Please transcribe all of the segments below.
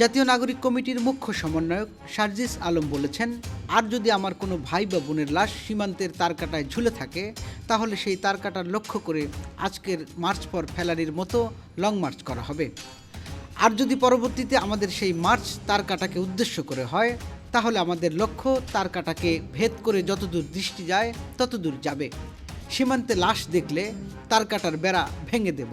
জাতীয় নাগরিক কমিটির মুখ্য সমন্বয়ক সার্জিস আলম বলেছেন, আর যদি আমার কোনো ভাই বা বোনের লাশ সীমান্তের তারকাটায় ঝুলে থাকে, তাহলে সেই তারকাটার লক্ষ্য করে আজকের মার্চ পর ফেলারির মতো লং মার্চ করা হবে। আর যদি পরবর্তীতে আমাদের সেই মার্চ তারকাটাকে উদ্দেশ্য করে হয়, তাহলে আমাদের লক্ষ্য তারকাটাকে ভেদ করে যতদূর দৃষ্টি যায়, ততদূর যাবে। সীমান্তে লাশ দেখলে তারকাটার বেড়া ভেঙে দেব।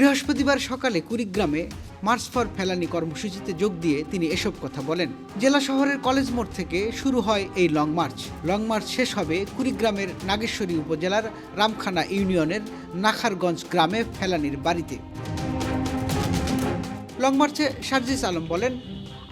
বৃহস্পতিবার সকালে কুড়িগ্রামে মার্চ ফর ফেলানি কর্মসূচিতে যোগ দিয়ে তিনি এসব কথা বলেন। জেলা শহরের কলেজ মোড় থেকে শুরু হয় এই লং মার্চ। লং মার্চ শেষ হবে কুড়িগ্রামের নাগেশ্বরী উপজেলার রামখানা ইউনিয়নের নাখারগঞ্জ গ্রামে ফেলানির বাড়িতে। লং মার্চে সার্জিস আলম বলেন,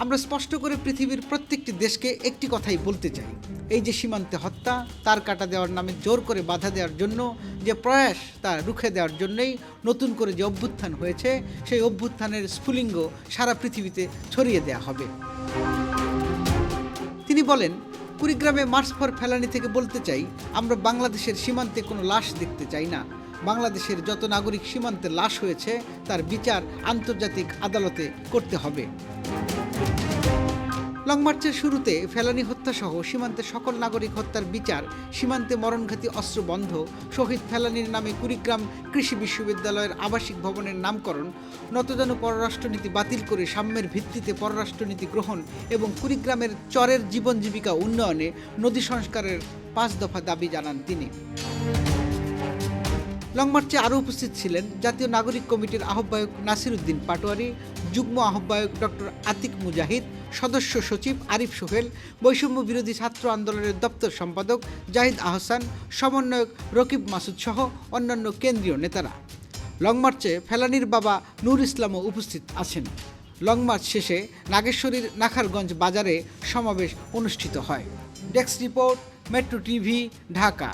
আমরা স্পষ্ট করে পৃথিবীর প্রত্যেকটি দেশকে একটি কথাই বলতে চাই। এই যে সীমান্তে হত্যা, তার কাটা দেওয়ার নামে জোর করে বাধা দেওয়ার জন্য, যে প্রয়াস তা রুখে দেওয়ার জন্যই নতুন করে যে অভ্যুত্থান হয়েছে, সেই অভ্যুত্থানের স্ফুলিঙ্গ সারা পৃথিবীতে ছড়িয়ে দেওয়া হবে। তিনি বলেন, কুড়িগ্রামে মার্চ ফর ফেলানি থেকে বলতে চাই, আমরা বাংলাদেশের সীমান্তে কোনো লাশ দেখতে চাই না। বাংলাদেশের যত নাগরিক সীমান্তে লাশ হয়েছে, তার বিচার আন্তর্জাতিক আদালতে করতে হবে। লং মার্চের শুরুতে ফেলানি হত্যাসহ সীমান্তে সকল নাগরিক হত্যার বিচার, সীমান্তে মরণঘাতী অস্ত্র বন্ধ, শহীদ ফেলানির নামে কুড়িগ্রাম কৃষি বিশ্ববিদ্যালয়ের আবাসিক ভবনের নামকরণ, নতজানু পররাষ্ট্রনীতি বাতিল করে সাম্যের ভিত্তিতে পররাষ্ট্রনীতি গ্রহণ এবং কুড়িগ্রামের চরের জীবন জীবিকা উন্নয়নে নদী সংস্কারের পাঁচ দফা দাবি জানান তিনি। লং মার্চে আরও উপস্থিত ছিলেন জাতীয় নাগরিক কমিটির আহ্বায়ক নাসির উদ্দিন পাটোয়ারি, যুগ্ম আহ্বায়ক ডক্টর আতিক মুজাহিদ, সদস্য সচিব আরিফ সোহেল, বৈষম্য বিরোধী ছাত্র আন্দোলনের দপ্তর সম্পাদক জাহিদ আহসান, সমন্বয়ক রকিব মাসুদ সহ অন্যান্য কেন্দ্রীয় নেতারা। লং মার্চে ফেলানির বাবা নূর ইসলামও উপস্থিত আছেন। লং মার্চ শেষে নাগেশ্বরীর নাখারগঞ্জ বাজারে সমাবেশ অনুষ্ঠিত হয়। Desk report, metro TV, Dhaka.